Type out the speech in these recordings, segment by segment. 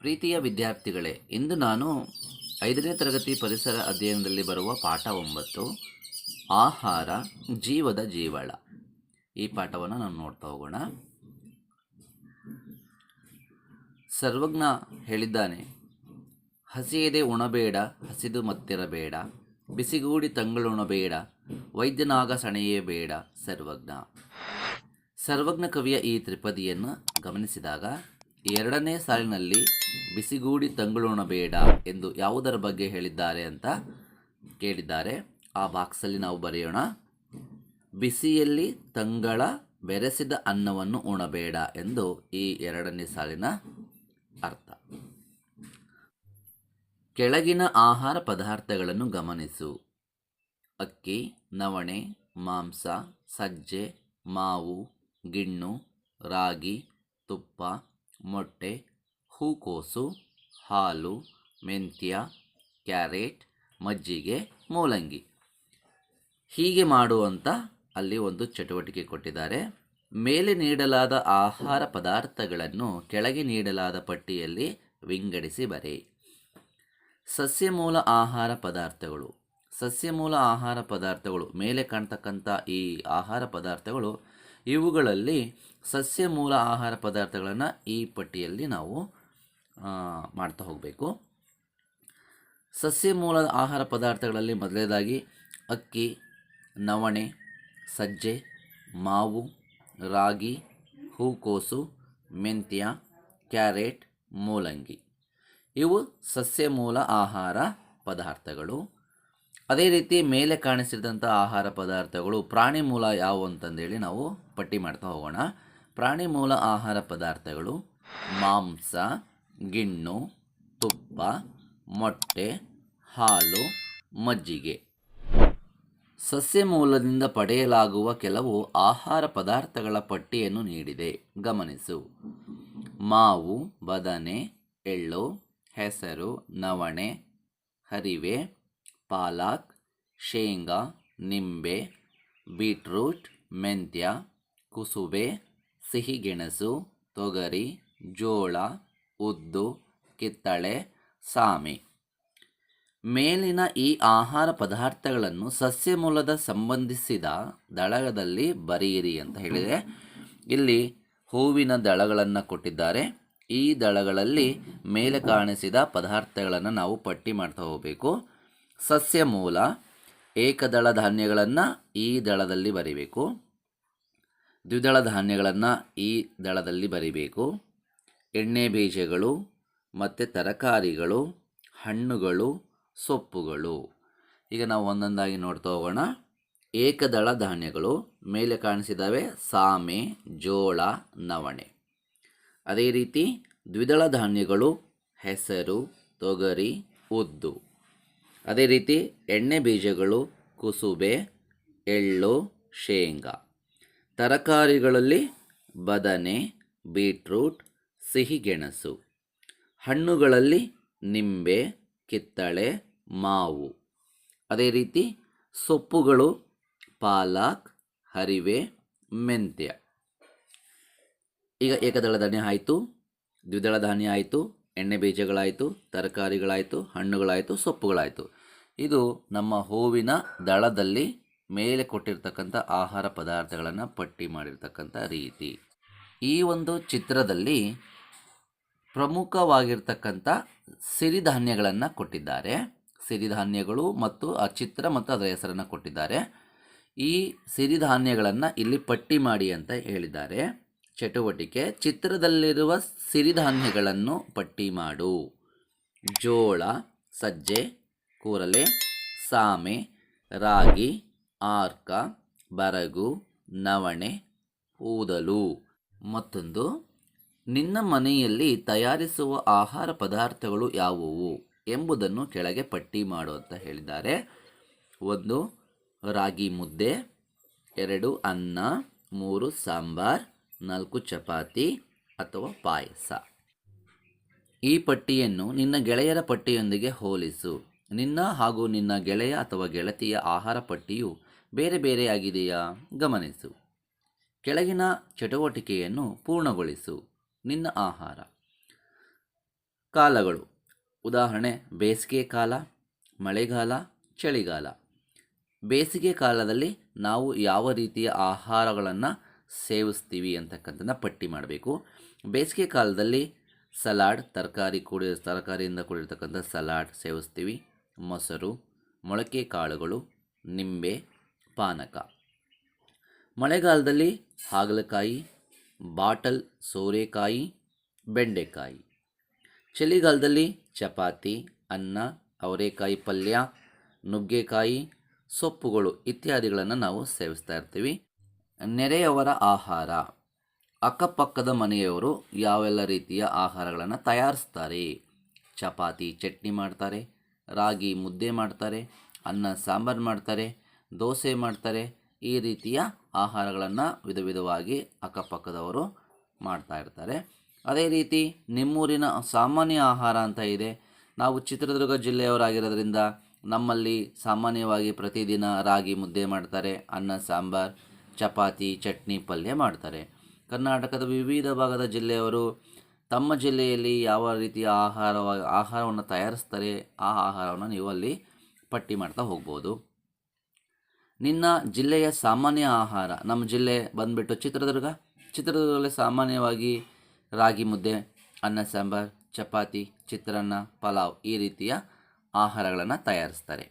ಪ್ರೀತಿಯ ವಿದ್ಯಾರ್ಥಿಗಳೇ, ಇಂದು ನಾನು ಐದನೇ ತರಗತಿ ಪರಿಸರ ಅಧ್ಯಯನದಲ್ಲಿ ಬರುವ ಪಾಠ ಒಂಬತ್ತು, ಆಹಾರ ಜೀವದ ಜೀವಳ. ಈ ಪಾಠವನ್ನು ನಾವು ನೋಡ್ತಾ ಹೋಗೋಣ. ಸರ್ವಜ್ಞ ಹೇಳಿದ್ದಾನೆ, ಹಸಿಯದೆ ಉಣಬೇಡ, ಹಸಿದು ಮತ್ತಿರಬೇಡ, ಬಿಸಿಗೂಡಿ ತಂಗಳುಣಬೇಡ, ವೈದ್ಯನಾಗ ಸಣೆಯೇ ಬೇಡ ಸರ್ವಜ್ಞ. ಸರ್ವಜ್ಞ ಕವಿಯ ಈ ತ್ರಿಪದಿಯನ್ನು ಗಮನಿಸಿದಾಗ ಎರಡನೇ ಸಾಲಿನಲ್ಲಿ ಬಿಸಿಗೂಡಿ ತಂಗುಳುಣಬೇಡ ಎಂದು ಯಾವುದರ ಬಗ್ಗೆ ಹೇಳಿದ್ದಾರೆ ಅಂತ ಕೇಳಿದ್ದಾರೆ. ಆ ಬಾಕ್ಸಲ್ಲಿ ನಾವು ಬರೆಯೋಣ. ಬಿಸಿಯಲ್ಲಿ ತಂಗಳ ಬೆರೆಸಿದ ಅನ್ನವನ್ನು ಉಣಬೇಡ ಎಂದು ಈ ಎರಡನೇ ಸಾಲಿನ ಅರ್ಥ. ಕೆಳಗಿನ ಆಹಾರ ಪದಾರ್ಥಗಳನ್ನು ಗಮನಿಸು. ಅಕ್ಕಿ, ನವಣೆ, ಮಾಂಸ, ಸಜ್ಜೆ, ಮಾವು, ಗಿಣ್ಣು, ರಾಗಿ, ತುಪ್ಪ ಮೊಟ್ಟೆ, ಹೂಕೋಸು, ಹಾಲು, ಮೆಂತ್ಯ, ಕ್ಯಾರೆಟ್, ಮಜ್ಜಿಗೆ, ಮೂಲಂಗಿ. ಹೀಗೆ ಮಾಡುವಂಥ ಅಲ್ಲಿ ಒಂದು ಚಟುವಟಿಕೆ ಕೊಟ್ಟಿದ್ದಾರೆ. ಮೇಲೆ ನೀಡಲಾದ ಆಹಾರ ಪದಾರ್ಥಗಳನ್ನು ಕೆಳಗೆ ನೀಡಲಾದ ಪಟ್ಟಿಯಲ್ಲಿ ವಿಂಗಡಿಸಿ ಬರೆ. ಸಸ್ಯಮೂಲ ಆಹಾರ ಪದಾರ್ಥಗಳು. ಸಸ್ಯಮೂಲ ಆಹಾರ ಪದಾರ್ಥಗಳು. ಮೇಲೆ ಕಾಣ್ತಕ್ಕಂಥ ಈ ಆಹಾರ ಪದಾರ್ಥಗಳು ಇವುಗಳಲ್ಲಿ ಸಸ್ಯ ಮೂಲ ಆಹಾರ ಪದಾರ್ಥಗಳನ್ನು ಈ ಪಟ್ಟಿಯಲ್ಲಿ ನಾವು ಮಾಡ್ತಾ ಹೋಗಬೇಕು. ಸಸ್ಯ ಸಸ್ಯಮೂಲ ಆಹಾರ ಪದಾರ್ಥಗಳಲ್ಲಿ ಮೊದಲನೇದಾಗಿ ಅಕ್ಕಿ, ನವಣೆ, ಸಜ್ಜೆ, ಮಾವು, ರಾಗಿ, ಹೂಕೋಸು, ಮೆಂತ್ಯ, ಕ್ಯಾರೆಟ್, ಮೂಲಂಗಿ. ಇವು ಸಸ್ಯ ಮೂಲ ಆಹಾರ ಪದಾರ್ಥಗಳು. ಅದೇ ರೀತಿ ಮೇಲೆ ಕಾಣಿಸಿದಂಥ ಆಹಾರ ಪದಾರ್ಥಗಳು ಪ್ರಾಣಿ ಮೂಲ ಯಾವುವು ಅಂತಂದೇಳಿ ನಾವು ಪಟ್ಟಿ ಮಾಡ್ತಾ ಹೋಗೋಣ. ಪ್ರಾಣಿ ಮೂಲ ಆಹಾರ ಪದಾರ್ಥಗಳು ಮಾಂಸ, ಗಿಣ್ಣು, ತುಪ್ಪ, ಮೊಟ್ಟೆ, ಹಾಲು, ಮಜ್ಜಿಗೆ. ಸಸ್ಯ ಮೂಲದಿಂದ ಪಡೆಯಲಾಗುವ ಕೆಲವು ಆಹಾರ ಪದಾರ್ಥಗಳ ಪಟ್ಟಿಯನ್ನು ನೀಡಿದೆ. ಗಮನಿಸು. ಮಾವು, ಬದನೆ, ಎಳ್ಳು, ಹೆಸರು, ನವಣೆ, ಹರಿವೆ ಪಾಲಕ್, ಶೇಂಗಾ, ನಿಂಬೆ, ಬೀಟ್ರೂಟ್, ಮೆಂತ್ಯ, ಕುಸುಬೆ, ಸಿಹಿಗೆಣಸು, ತೊಗರಿ, ಜೋಳ, ಉದ್ದು, ಕಿತ್ತಳೆ, ಸಾಮೆ. ಮೇಲಿನ ಈ ಆಹಾರ ಪದಾರ್ಥಗಳನ್ನು ಸಸ್ಯ ಮೂಲದ ಸಂಬಂಧಿಸಿದ ದಳದಲ್ಲಿ ಬರೆಯಿರಿ ಅಂತ ಹೇಳಿದೆ. ಇಲ್ಲಿ ಹೂವಿನ ದಳಗಳನ್ನು ಕೊಟ್ಟಿದ್ದಾರೆ. ಈ ದಳಗಳಲ್ಲಿ ಮೇಲೆ ಕಾಣಿಸಿದ ಪದಾರ್ಥಗಳನ್ನು ನಾವು ಪಟ್ಟಿ ಮಾಡ್ತಾ ಹೋಗಬೇಕು. ಸಸ್ಯ ಮೂಲ ಏಕದಳ ಧಾನ್ಯಗಳನ್ನು ಈ ದಳದಲ್ಲಿ ಬರಿಬೇಕು. ದ್ವಿದಳ ಧಾನ್ಯಗಳನ್ನು ಈ ದಳದಲ್ಲಿ ಬರಿಬೇಕು. ಎಣ್ಣೆ ಬೀಜಗಳು ಮತ್ತು ತರಕಾರಿಗಳು, ಹಣ್ಣುಗಳು, ಸೊಪ್ಪುಗಳು. ಈಗ ನಾವು ಒಂದೊಂದಾಗಿ ನೋಡ್ತಾ ಹೋಗೋಣ. ಏಕದಳ ಧಾನ್ಯಗಳು ಮೇಲೆ ಕಾಣಿಸಿದಾವೆ ಸಾಮೆ, ಜೋಳ, ನವಣೆ. ಅದೇ ರೀತಿ ದ್ವಿದಳ ಧಾನ್ಯಗಳು ಹೆಸರು, ತೊಗರಿ, ಉದ್ದು. ಅದೇ ರೀತಿ ಎಣ್ಣೆ ಬೀಜಗಳು, ಕುಸುಬೆ, ಎಳ್ಳು, ಶೇಂಗಾ. ತರಕಾರಿಗಳಲ್ಲಿ ಬದನೆ, ಬೀಟ್ರೂಟ್, ಸಿಹಿಗೆಣಸು. ಹಣ್ಣುಗಳಲ್ಲಿ ನಿಂಬೆ, ಕಿತ್ತಳೆ, ಮಾವು. ಅದೇ ರೀತಿ ಸೊಪ್ಪುಗಳು ಪಾಲಕ್, ಹರಿವೆ, ಮೆಂತ್ಯ. ಈಗ ಏಕದಳ ಧಾನ್ಯ ಆಯಿತು, ದ್ವಿದಳ ಧಾನ್ಯ ಆಯಿತು, ಎಣ್ಣೆ ಬೀಜಗಳಾಯಿತು, ತರಕಾರಿಗಳಾಯಿತು, ಹಣ್ಣುಗಳಾಯಿತು, ಸೊಪ್ಪುಗಳಾಯಿತು. ಇದು ನಮ್ಮ ಹೂವಿನ ದಳದಲ್ಲಿ ಮೇಲೆ ಕೊಟ್ಟಿರ್ತಕ್ಕಂಥ ಆಹಾರ ಪದಾರ್ಥಗಳನ್ನು ಪಟ್ಟಿ ಮಾಡಿರ್ತಕ್ಕಂಥ ರೀತಿ. ಈ ಒಂದು ಚಿತ್ರದಲ್ಲಿ ಪ್ರಮುಖವಾಗಿರ್ತಕ್ಕಂಥ ಸಿರಿಧಾನ್ಯಗಳನ್ನು ಕೊಟ್ಟಿದ್ದಾರೆ. ಸಿರಿಧಾನ್ಯಗಳು ಮತ್ತು ಆ ಚಿತ್ರ ಮತ್ತು ಅದರ ಹೆಸರನ್ನು ಕೊಟ್ಟಿದ್ದಾರೆ. ಈ ಸಿರಿಧಾನ್ಯಗಳನ್ನು ಇಲ್ಲಿ ಪಟ್ಟಿ ಮಾಡಿ ಅಂತ ಹೇಳಿದ್ದಾರೆ. ಚಟುವಟಿಕೆ, ಚಿತ್ರದಲ್ಲಿರುವ ಸಿರಿಧಾನ್ಯಗಳನ್ನು ಪಟ್ಟಿ ಮಾಡು. ಜೋಳ, ಸಜ್ಜೆ ಕೂರಲೆ, ಸಾಮೆ, ರಾಗಿ, ಆರ್ಕ, ಬರಗು, ನವಣೆ, ಊದಲು. ಮತ್ತೊಂದು, ನಿನ್ನ ಮನೆಯಲ್ಲಿ ತಯಾರಿಸುವ ಆಹಾರ ಪದಾರ್ಥಗಳು ಯಾವುವು ಎಂಬುದನ್ನು ಕೆಳಗೆ ಪಟ್ಟಿ ಮಾಡು ಅಂತ ಹೇಳಿದ್ದಾರೆ. ಒಂದು, ರಾಗಿ ಮುದ್ದೆ, ಎರಡು, ಅನ್ನ, ಮೂರು, ಸಾಂಬಾರ್, ನಾಲ್ಕು, ಚಪಾತಿ ಅಥವಾ ಪಾಯಸ. ಈ ಪಟ್ಟಿಯನ್ನು ನಿನ್ನ ಗೆಳೆಯರ ಪಟ್ಟಿಯೊಂದಿಗೆ ಹೋಲಿಸು. ನಿನ್ನ ಹಾಗೂ ನಿನ್ನ ಗೆಳೆಯ ಅಥವಾ ಗೆಳತಿಯ ಆಹಾರ ಪಟ್ಟಿಯು ಬೇರೆ ಬೇರೆಯಾಗಿದೆಯಾ? ಗಮನಿಸು. ಕೆಳಗಿನ ಚಟುವಟಿಕೆಯನ್ನು ಪೂರ್ಣಗೊಳಿಸು. ನಿನ್ನ ಆಹಾರ. ಕಾಲಗಳು. ಉದಾಹರಣೆ, ಬೇಸಿಗೆ ಕಾಲ, ಮಳೆಗಾಲ, ಚಳಿಗಾಲ. ಬೇಸಿಗೆ ಕಾಲದಲ್ಲಿ ನಾವು ಯಾವ ರೀತಿಯ ಆಹಾರಗಳನ್ನು ಸೇವಿಸ್ತೀವಿ ಅಂತಕ್ಕಂಥದ್ದನ್ನ ಪಟ್ಟಿ ಮಾಡಬೇಕು. ಬೇಸಿಗೆ ಕಾಲದಲ್ಲಿ ಸಲಾಡ್, ತರಕಾರಿ ಕೂಡಿ ತರಕಾರಿಯಿಂದ ಕೂಡಿರ್ತಕ್ಕಂಥ ಸಲಾಡ್ ಸೇವಿಸ್ತೀವಿ. ಮೊಸರು, ಮೊಳಕೆ ಕಾಳುಗಳು, ನಿಂಬೆ, ಪಾನಕ. ಮಳೆಗಾಲದಲ್ಲಿ ಹಾಗಲಕಾಯಿ, ಬಾಟಲ್ ಸೋರೆಕಾಯಿ, ಬೆಂಡೆಕಾಯಿ. ಚಳಿಗಾಲದಲ್ಲಿ ಚಪಾತಿ, ಅನ್ನ, ಅವರೆಕಾಯಿ ಪಲ್ಯ, ನುಗ್ಗೆಕಾಯಿ, ಸೊಪ್ಪುಗಳು ಇತ್ಯಾದಿಗಳನ್ನು ನಾವು ಸೇವಿಸ್ತಾ ಇರ್ತೀವಿ. ನೆರೆಯವರ ಆಹಾರ. ಅಕ್ಕಪಕ್ಕದ ಮನೆಯವರು ಯಾವೆಲ್ಲ ರೀತಿಯ ಆಹಾರಗಳನ್ನು ತಯಾರಿಸ್ತಾರೆ? ಚಪಾತಿ, ಚಟ್ನಿ ಮಾಡ್ತಾರೆ. ರಾಗಿ ಮುದ್ದೆ ಮಾಡ್ತಾರೆ, ಅನ್ನ ಸಾಂಬಾರು ಮಾಡ್ತಾರೆ, ದೋಸೆ ಮಾಡ್ತಾರೆ, ಈ ರೀತಿಯ ಆಹಾರಗಳನ್ನು ವಿಧ ವಿಧವಾಗಿ ಅಕ್ಕಪಕ್ಕದವರು ಮಾಡ್ತಾ ಇರ್ತಾರೆ. ಅದೇ ರೀತಿ ನಿಮ್ಮೂರಿನ ಸಾಮಾನ್ಯ ಆಹಾರ ಅಂತ ಇದೆ. ನಾವು ಚಿತ್ರದುರ್ಗ ಜಿಲ್ಲೆಯವರಾಗಿರೋದ್ರಿಂದ ನಮ್ಮಲ್ಲಿ ಸಾಮಾನ್ಯವಾಗಿ ಪ್ರತಿದಿನ ರಾಗಿ ಮುದ್ದೆ ಮಾಡ್ತಾರೆ, ಅನ್ನ ಸಾಂಬಾರ್, ಚಪಾತಿ, ಚಟ್ನಿ ಪಲ್ಯ ಮಾಡ್ತಾರೆ. ಕರ್ನಾಟಕದ ವಿವಿಧ ಭಾಗದ ಜಿಲ್ಲೆಯವರು ತಮ್ಮ ಜಿಲ್ಲೆಯಲ್ಲಿ ಯಾವ ರೀತಿಯ ಆಹಾರ ಆಹಾರವನ್ನು ತಯಾರಿಸ್ತಾರೆ, ಆ ಆಹಾರವನ್ನು ನೀವು ಅಲ್ಲಿ ಪಟ್ಟಿ ಮಾಡ್ತಾ ಹೋಗ್ಬೋದು. ನಿನ್ನ ಜಿಲ್ಲೆಯ ಸಾಮಾನ್ಯ ಆಹಾರ, ನಮ್ಮ ಜಿಲ್ಲೆ ಬಂದುಬಿಟ್ಟು ಚಿತ್ರದುರ್ಗ. ಚಿತ್ರದುರ್ಗದಲ್ಲಿ ಸಾಮಾನ್ಯವಾಗಿ ರಾಗಿ ಮುದ್ದೆ, ಅನ್ನ ಸಾಂಬಾರ್, ಚಪಾತಿ, ಚಿತ್ರಾನ್ನ, ಪಲಾವ್ ಈ ರೀತಿಯ ಆಹಾರಗಳನ್ನು ತಯಾರಿಸ್ತಾರೆ.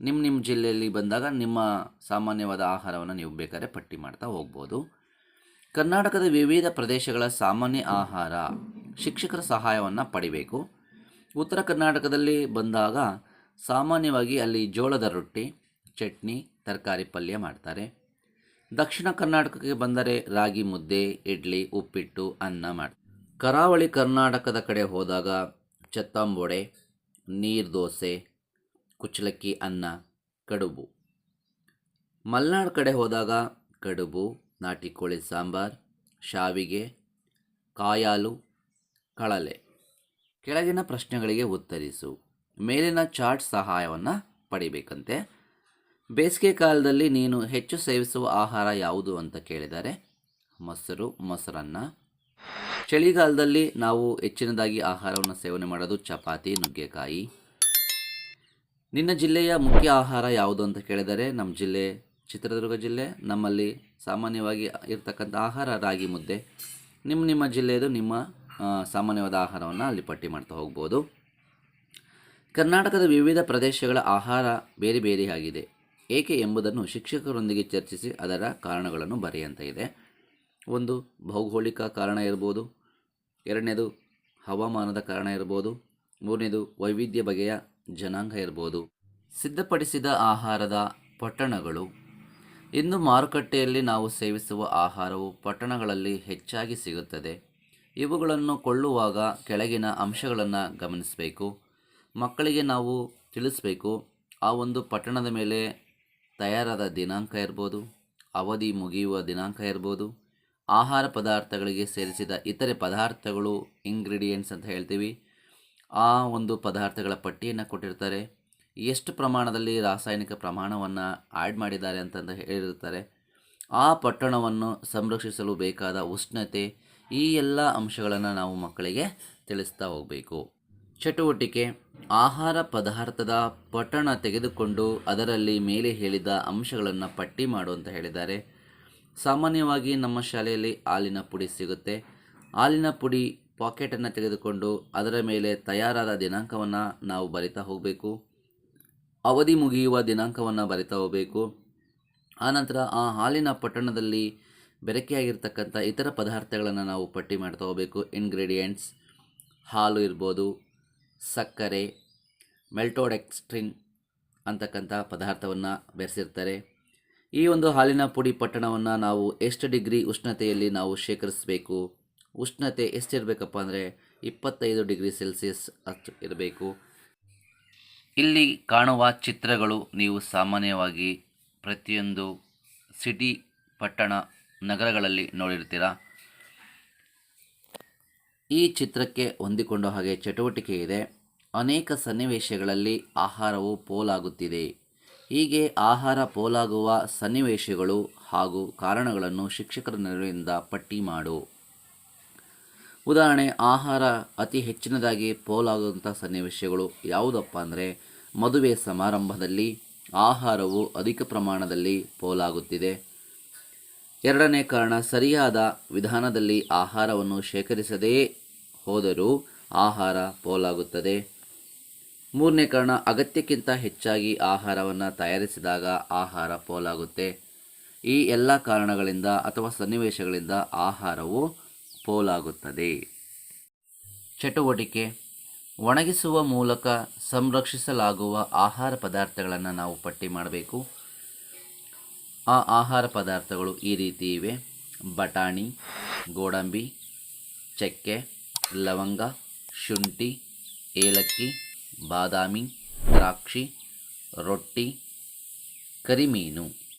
ನಿಮ್ಮ ನಿಮ್ಮ ಜಿಲ್ಲೆಯಲ್ಲಿ ಬಂದಾಗ ನಿಮ್ಮ ಸಾಮಾನ್ಯವಾದ ಆಹಾರವನ್ನು ನೀವು ಬೇಕಾದ್ರೆ ಪಟ್ಟಿ ಮಾಡ್ತಾ ಹೋಗ್ಬೋದು. ಕರ್ನಾಟಕದ ವಿವಿಧ ಪ್ರದೇಶಗಳ ಸಾಮಾನ್ಯ ಆಹಾರ. ಶಿಕ್ಷಕರ ಸಹಾಯವನ್ನು ಪಡಿಬೇಕು. ಉತ್ತರ ಕರ್ನಾಟಕದಲ್ಲಿ ಬಂದಾಗ ಸಾಮಾನ್ಯವಾಗಿ ಅಲ್ಲಿ ಜೋಳದ ರೊಟ್ಟಿ, ಚಟ್ನಿ, ತರಕಾರಿ ಪಲ್ಯ ಮಾಡ್ತಾರೆ. ದಕ್ಷಿಣ ಕರ್ನಾಟಕಕ್ಕೆ ಬಂದರೆ ರಾಗಿ ಮುದ್ದೆ, ಇಡ್ಲಿ, ಉಪ್ಪಿಟ್ಟು, ಅನ್ನ ಮಾಡ್ತಾರೆ ಕರಾವಳಿ ಕರ್ನಾಟಕದ ಕಡೆ ಹೋದಾಗ ಚತ್ತಂಬೊಡೆ, ನೀರು ದೋಸೆ, ಕುಚ್ಚಲಕ್ಕಿ ಅನ್ನ, ಕಡುಬು. ಮಲೆನಾಡು ಕಡೆ ಹೋದಾಗ ಕಡುಬು, ನಾಟಿ ಕೋಳಿ ಸಾಂಬಾರ್, ಶಾವಿಗೆ, ಕಾಯಾಲು ಕಳಲೆ. ಕೆಳಗಿನ ಪ್ರಶ್ನೆಗಳಿಗೆ ಉತ್ತರಿಸು. ಮೇಲಿನ ಚಾರ್ಟ್ ಸಹಾಯವನ್ನು ಪಡಿಬೇಕಂತೆ. ಬೇಸಿಗೆ ಕಾಲದಲ್ಲಿ ನೀನು ಹೆಚ್ಚು ಸೇವಿಸುವ ಆಹಾರ ಯಾವುದು ಅಂತ ಕೇಳಿದರೆ, ಮೊಸರು, ಮೊಸರನ್ನ. ಚಳಿಗಾಲದಲ್ಲಿ ನಾವು ಹೆಚ್ಚಿನದಾಗಿ ಆಹಾರವನ್ನು ಸೇವನೆ ಮಾಡೋದು ಚಪಾತಿ, ನುಗ್ಗೆಕಾಯಿ. ನಿನ್ನ ಜಿಲ್ಲೆಯ ಮುಖ್ಯ ಆಹಾರ ಯಾವುದು ಅಂತ ಕೇಳಿದರೆ, ನಮ್ಮ ಜಿಲ್ಲೆ, ಚಿತ್ರದುರ್ಗ ಜಿಲ್ಲೆ, ನಮ್ಮಲ್ಲಿ ಸಾಮಾನ್ಯವಾಗಿ ಇರ್ತಕ್ಕಂಥ ಆಹಾರ ರಾಗಿ ಮುದ್ದೆ. ನಿಮ್ಮ ನಿಮ್ಮ ಜಿಲ್ಲೆಯದು ನಿಮ್ಮ ಸಾಮಾನ್ಯವಾದ ಆಹಾರವನ್ನು ಅಲ್ಲಿ ಪಟ್ಟಿ ಮಾಡ್ತಾ ಹೋಗ್ಬೋದು. ಕರ್ನಾಟಕದ ವಿವಿಧ ಪ್ರದೇಶಗಳ ಆಹಾರ ಬೇರೆ ಬೇರೆಯಾಗಿದೆ ಏಕೆ ಎಂಬುದನ್ನು ಶಿಕ್ಷಕರೊಂದಿಗೆ ಚರ್ಚಿಸಿ ಅದರ ಕಾರಣಗಳನ್ನು ಬರೆಯಂತ ಇದೆ. ಒಂದು, ಭೌಗೋಳಿಕ ಕಾರಣ ಇರ್ಬೋದು. ಎರಡನೇದು, ಹವಾಮಾನದ ಕಾರಣ ಇರ್ಬೋದು. ಮೂರನೇದು, ವೈವಿಧ್ಯ ಬಗೆಯ ಜನಾಂಗ ಇರ್ಬೋದು. ಸಿದ್ಧಪಡಿಸಿದ ಆಹಾರದ ಪಟ್ಟಣಗಳು. ಇಂದು ಮಾರುಕಟ್ಟೆಯಲ್ಲಿ ನಾವು ಸೇವಿಸುವ ಆಹಾರವು ಪಟ್ಟಣಗಳಲ್ಲಿ ಹೆಚ್ಚಾಗಿ ಸಿಗುತ್ತದೆ. ಇವುಗಳನ್ನು ಕೊಳ್ಳುವಾಗ ಕೆಳಗಿನ ಅಂಶಗಳನ್ನು ಗಮನಿಸಬೇಕು. ಮಕ್ಕಳಿಗೆ ನಾವು ತಿಳಿಸಬೇಕು, ಆ ಒಂದು ಪಟ್ಟಣದ ಮೇಲೆ ತಯಾರಾದ ದಿನಾಂಕ ಇರ್ಬೋದು, ಅವಧಿ ಮುಗಿಯುವ ದಿನಾಂಕ ಇರ್ಬೋದು, ಆಹಾರ ಪದಾರ್ಥಗಳಿಗೆ ಸೇರಿಸಿದ ಇತರೆ ಪದಾರ್ಥಗಳು ಇಂಗ್ರೀಡಿಯೆಂಟ್ಸ್ ಅಂತ ಹೇಳ್ತೀವಿ. ಆ ಒಂದು ಪದಾರ್ಥಗಳ ಪಟ್ಟಿಯನ್ನು ಕೊಟ್ಟಿರ್ತಾರೆ. ಎಷ್ಟು ಪ್ರಮಾಣದಲ್ಲಿ ರಾಸಾಯನಿಕ ಪ್ರಮಾಣವನ್ನು ಆ್ಯಡ್ ಮಾಡಿದ್ದಾರೆ ಅಂತಂದು ಹೇಳಿರ್ತಾರೆ ಆ ಪಟ್ಟಣವನ್ನು ಸಂರಕ್ಷಿಸಲು ಬೇಕಾದ ಉಷ್ಣತೆ ಈ ಎಲ್ಲ ಅಂಶಗಳನ್ನು ನಾವು ಮಕ್ಕಳಿಗೆ ತಿಳಿಸ್ತಾ ಹೋಗಬೇಕು. ಚಟುವಟಿಕೆ, ಆಹಾರ ಪದಾರ್ಥದ ಪಟ್ಟಣ ತೆಗೆದುಕೊಂಡು ಅದರಲ್ಲಿ ಮೇಲೆ ಹೇಳಿದ ಅಂಶಗಳನ್ನು ಪಟ್ಟಿ ಮಾಡು ಅಂತ ಹೇಳಿದ್ದಾರೆ. ಸಾಮಾನ್ಯವಾಗಿ ನಮ್ಮ ಶಾಲೆಯಲ್ಲಿ ಹಾಲಿನ ಪುಡಿ ಸಿಗುತ್ತೆ. ಹಾಲಿನ ಪುಡಿ ಪಾಕೆಟನ್ನು ತೆಗೆದುಕೊಂಡು ಅದರ ಮೇಲೆ ತಯಾರಾದ ದಿನಾಂಕವನ್ನು ನಾವು ಬರಿತಾ ಹೋಗಬೇಕು. ಅವಧಿ ಮುಗಿಯುವ ದಿನಾಂಕವನ್ನು ಬರಿತಾ ಹೋಗಬೇಕು. ಆನಂತರ ಆ ಹಾಲಿನ ಪಟ್ಟಣದಲ್ಲಿ ಬೆರಕೆಯಾಗಿರ್ತಕ್ಕಂಥ ಇತರ ಪದಾರ್ಥಗಳನ್ನು ನಾವು ಪಟ್ಟಿ ಮಾಡ್ತಾ ಹೋಗಬೇಕು ಇಂಗ್ರೀಡಿಯೆಂಟ್ಸ್ ಹಾಲು ಇರ್ಬೋದು, ಸಕ್ಕರೆ ಮೆಲ್ಟೋಡೆಕ್ಸ್ಟ್ರಿನ್ ಅಂತಕ್ಕಂಥ ಪದಾರ್ಥವನ್ನು ಬೆರೆಸಿರ್ತಾರೆ. ಈ ಒಂದು ಹಾಲಿನ ಪುಡಿ ಪಟ್ಟಣವನ್ನು ನಾವು ಎಷ್ಟು ಡಿಗ್ರಿ ಉಷ್ಣತೆಯಲ್ಲಿ ನಾವು ಶೇಖರಿಸಬೇಕು, ಉಷ್ಣತೆ ಎಷ್ಟಿರಬೇಕಪ್ಪ ಅಂದರೆ ಇಪ್ಪತ್ತೈದು ಡಿಗ್ರಿ ಸೆಲ್ಸಿಯಸ್ ಅಷ್ಟು ಇರಬೇಕು. ಇಲ್ಲಿ ಕಾಣುವ ಚಿತ್ರಗಳು ನೀವು ಸಾಮಾನ್ಯವಾಗಿ ಪ್ರತಿಯೊಂದು ಸಿಟಿ ಪಟ್ಟಣ ನಗರಗಳಲ್ಲಿ ನೋಡಿರ್ತೀರಾ ಈ ಚಿತ್ರಕ್ಕೆ ಹೊಂದಿಕೊಂಡ ಹಾಗೆ ಚಟುವಟಿಕೆ ಇದೆ. ಅನೇಕ ಸನ್ನಿವೇಶಗಳಲ್ಲಿ ಆಹಾರವು ಪೋಲಾಗುತ್ತಿದೆ. ಹೀಗೆ ಆಹಾರ ಪೋಲಾಗುವ ಸನ್ನಿವೇಶಗಳು ಹಾಗೂ ಕಾರಣಗಳನ್ನು ಶಿಕ್ಷಕರ ನೆರವಿನಿಂದ ಪಟ್ಟಿ ಮಾಡು. ಉದಾಹರಣೆ, ಆಹಾರ ಅತಿ ಹೆಚ್ಚಿನದಾಗಿ ಪೋಲಾಗುವಂಥ ಸನ್ನಿವೇಶಗಳು ಯಾವುದಪ್ಪ ಅಂದರೆ, ಮದುವೆ ಸಮಾರಂಭದಲ್ಲಿ ಆಹಾರವು ಅಧಿಕ ಪ್ರಮಾಣದಲ್ಲಿ ಪೋಲಾಗುತ್ತಿದೆ. ಎರಡನೇ ಕಾರಣ, ಸರಿಯಾದ ವಿಧಾನದಲ್ಲಿ ಆಹಾರವನ್ನು ಶೇಖರಿಸದೇ ಹೋದರೂ ಆಹಾರ ಪೋಲಾಗುತ್ತದೆ. ಮೂರನೇ ಕಾರಣ, ಅಗತ್ಯಕ್ಕಿಂತ ಹೆಚ್ಚಾಗಿ ಆಹಾರವನ್ನು ತಯಾರಿಸಿದಾಗ ಆಹಾರ ಪೋಲಾಗುತ್ತೆ. ಈ ಎಲ್ಲ ಕಾರಣಗಳಿಂದ ಅಥವಾ ಸನ್ನಿವೇಶಗಳಿಂದ ಆಹಾರವು ಪೋಲಾಗುತ್ತದೆ. ಚಟುವಟಿಕೆ, ಒಣಗಿಸುವ ಮೂಲಕ ಸಂರಕ್ಷಿಸಲಾಗುವ ಆಹಾರ ಪದಾರ್ಥಗಳನ್ನು ನಾವು ಪಟ್ಟಿ ಮಾಡಬೇಕು. ಆ ಆಹಾರ ಪದಾರ್ಥಗಳು ಈ ರೀತಿ ಇವೆ. ಬಟಾಣಿ, ಗೋಡಂಬಿ, ಚಕ್ಕೆ, ಲವಂಗ, ಶುಂಠಿ, ಏಲಕ್ಕಿ, ಬಾದಾಮಿ, ದ್ರಾಕ್ಷಿ, ರೊಟ್ಟಿ, ಕರಿಮೀನು.